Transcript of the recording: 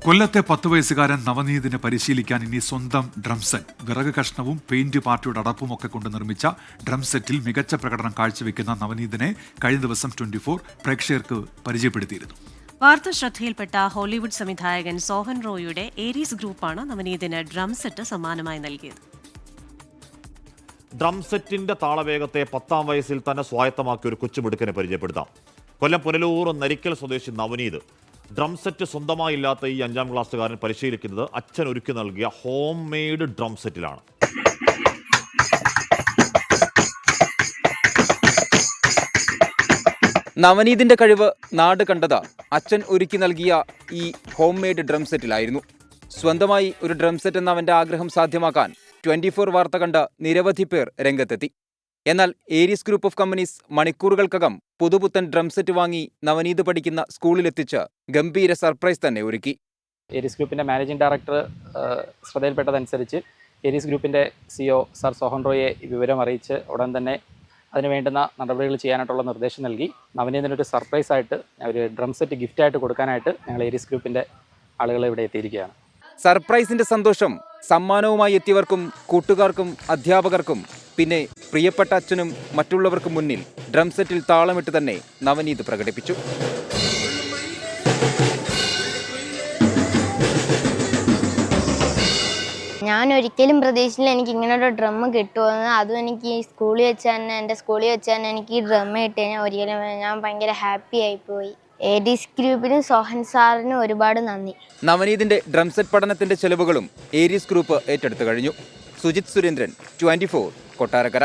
കൊല്ലത്തെ പത്ത് വയസ്സുകാരൻ നവനീതിനെ പരിശീലിക്കാൻ ഇനി സ്വന്തം ഡ്രം സെറ്റ് വിറക് കഷ്ണവും പെയിന്റ് പാർട്ടിയുടെ അടപ്പും ഒക്കെ കൊണ്ട് നിർമ്മിച്ച ഡ്രം സെറ്റിൽ മികച്ച പ്രകടനം കാഴ്ചവെക്കുന്ന നവനീതിനെ കഴിഞ്ഞ ദിവസം ട്വന്റി ഫോർ പ്രേക്ഷകർക്ക് പരിചയപ്പെടുത്തിയിരുന്നു. വാർത്ത ശ്രദ്ധയിൽപ്പെട്ട ഹോളിവുഡ് സംവിധായകൻ സോഹൻ റോയിയുടെ ഏരീസ് ഗ്രൂപ്പാണ് നവനീതിന് ഡ്രം സെറ്റ് സമ്മാനമായി നൽകിയത്. ഡ്രം സെറ്റിന്റെ താളവേഗത്തെ പത്താം വയസ്സിൽ തന്നെ സ്വായത്തമാക്കിയ ഒരു കൊച്ചുമിടുക്കനെ പരിചയപ്പെടുത്താം. കൊല്ലം പുനലൂർ നരിക്കൽ സ്വദേശി നവനീത് ഡ്രം സെറ്റ് സ്വന്തമായി ഇല്ലാത്ത ഈ അഞ്ചാം ക്ലാസ്സുകാരൻ പരിശീലിക്കുന്നത് അച്ഛൻ ഒരുക്കി നൽകിയ ഹോം മെയ്ഡ് ഡ്രം സെറ്റിലാണ് നവനീതിന്റെ കഴിവ് നാട് കണ്ടത് അച്ഛൻ ഒരുക്കി നൽകിയ ഈ ഹോം മെയ്ഡ് ഡ്രം സെറ്റിലായിരുന്നു സ്വന്തമായി ഒരു ഡ്രം സെറ്റ് എന്ന അവന്റെ ആഗ്രഹം സാധ്യമാക്കാൻ ട്വന്റി ഫോർ വാർത്ത കണ്ട് നിരവധി പേർ രംഗത്തെത്തി. എന്നാൽ ഏരീസ് ഗ്രൂപ്പ് ഓഫ് കമ്പനീസ് മണിക്കൂറുകൾക്കകം പുതുപുത്തൻ ഡ്രം സെറ്റ് വാങ്ങി നവനീത് പഠിക്കുന്ന സ്കൂളിലെത്തിച്ച് ഗംഭീര സർപ്രൈസ് തന്നെ ഒരുക്കി. ഏരീസ് ഗ്രൂപ്പിന്റെ മാനേജിംഗ് ഡയറക്ടർ ശ്രദ്ധയിൽപ്പെട്ടതനുസരിച്ച് ഏരീസ് ഗ്രൂപ്പിന്റെ സിഒ സർ സോഹൻ റോയെ വിവരം അറിയിച്ച് ഉടൻ തന്നെ അതിന് വേണ്ടുന്ന നടപടികൾ ചെയ്യാനായിട്ടുള്ള നിർദ്ദേശം നൽകി. നവനീതിനൊരു സർപ്രൈസ് ആയിട്ട് ഒരു ഡ്രം സെറ്റ് ഗിഫ്റ്റായിട്ട് കൊടുക്കാനായിട്ട് ഞങ്ങൾ ഏരീസ് ഗ്രൂപ്പിന്റെ ആളുകൾ ഇവിടെ എത്തിയിരിക്കുകയാണ്. സർപ്രൈസിന്റെ സന്തോഷം സമ്മാനവുമായി എത്തിയവർക്കും കൂട്ടുകാർക്കും അധ്യാപകർക്കും പിന്നെ പ്രിയപ്പെട്ട അച്ഛനും മറ്റുള്ളവർക്ക് മുന്നിൽ ഡ്രം സെറ്റിൽ താളമിട്ട് തന്നെ നവനീത് പ്രകടിപ്പിച്ചു. ഞാൻ ഒരിക്കലും പ്രതീക്ഷിച്ചില്ല എനിക്ക് ഇങ്ങനെ ഒരു ഡ്രം കിട്ടുമെന്ന് അതും എനിക്ക് ഈ സ്കൂളിൽ വെച്ച് തന്നെ എന്റെ സ്കൂളിൽ വെച്ച് തന്നെ എനിക്ക് ഈ ഡ്രം കിട്ടിയ ഞാൻ ഒരിക്കലും ഞാൻ ഭയങ്കര ഹാപ്പി ആയിപ്പോയി. എ ഡി ഗ്രൂപ്പിനും സോഹൻ സാറിനും ഒരുപാട് നന്ദി. നവനീതിന്റെ ഡ്രം സെറ്റ് പഠനത്തിന്റെ ചെലവുകളും ഏരീസ് ഗ്രൂപ്പ് ഏറ്റെടുത്തു കഴിഞ്ഞു. സുജിത് സുരേന്ദ്രൻ ട്വന്റി കൊട്ടാരക്കര.